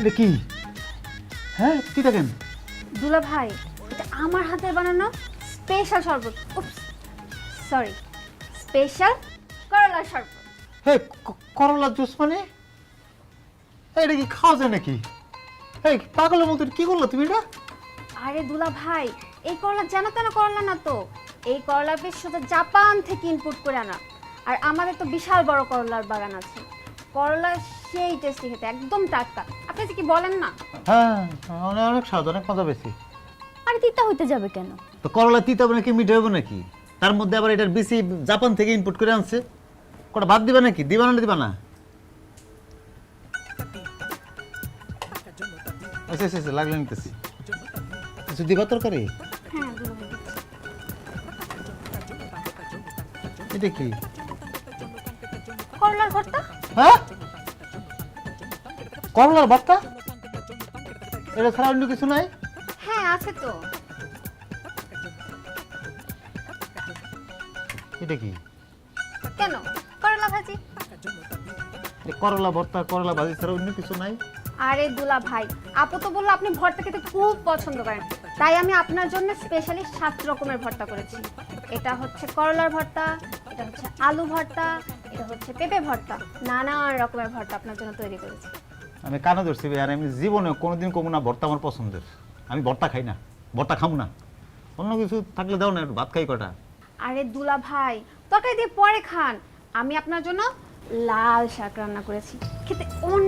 এটা কি? হ্যাঁ তিতা কেন দুলা ভাই এটা আমার বানানো স্পেশাল শরবত। সরি স্পেশাল করলা শরবত। করলা জুস মানে? এটা কি খাওয়া যায় নাকি? এই পাগলের মতো কি করল তুমি এটা? আরে দুলা ভাই এই করলা জানো কেন করলা না তো। এই করলা বেশ শুধু জাপান থেকে ইনপুট করে আনা। আর আমাদের তো বিশাল বড় করলার বাগান আছে। করলা সেই টেস্টি খেতে একদম টাটকা আপনি যে কি বলেন না? হ্যাঁ অনেক অনেক স্বাদ অনেক মজা বেশি আরে তিতা হইতে যাবে কেন? তো করলা তিতা হবে নাকি মিঠে হবে নাকি? তার মধ্যে আবার এটার বেশি জাপান থেকে ইনপুট করে আনছে। কটা ভাত দিবা নাকি? দিবা না দিবা না? আচ্ছা আচ্ছা আচ্ছা, লাগলে নিতেছি। কিছু দিবা তরকারি? হ্যাঁ। এটা কি? করলার ভর্তা? হ্যাঁ? করলার ভর্তা এটা ছাড়া অন্য কিছু নাই? হ্যাঁ আছে তো। এটা কি? কেন? করলা ভাজি। করলা ভর্তা করলা ভাজি ছাড়া অন্য কিছু নাই? আরে দুলা ভাই আপু তো বলল আপনি ভর্তা খেতে খুব পছন্দ করেন। তাই আমি আপনার জন্য স্পেশালি সাত রকমের ভর্তা করেছি। এটা হচ্ছে করলার ভর্তা এটা হচ্ছে আলু ভর্তা এটা হচ্ছে পেঁপে ভর্তা। নানান রকমের ভর্তা আপনার জন্য তৈরি করেছি। আমি কানে ধরছি আর আমি জীবনে কোনোদিন কমু না, ভর্তা আমার পছন্দের। আমি ভর্তা খাই না, ভর্তা খামু না। অন্য কিছু থাকলে দাও না একটু ভাত খাই কটা। আরে দুলা ভাই, তরকারি দিয়ে পরে খান। আমি আপনার জন্য লাল শাক রান্না করেছি। খেতে অনেক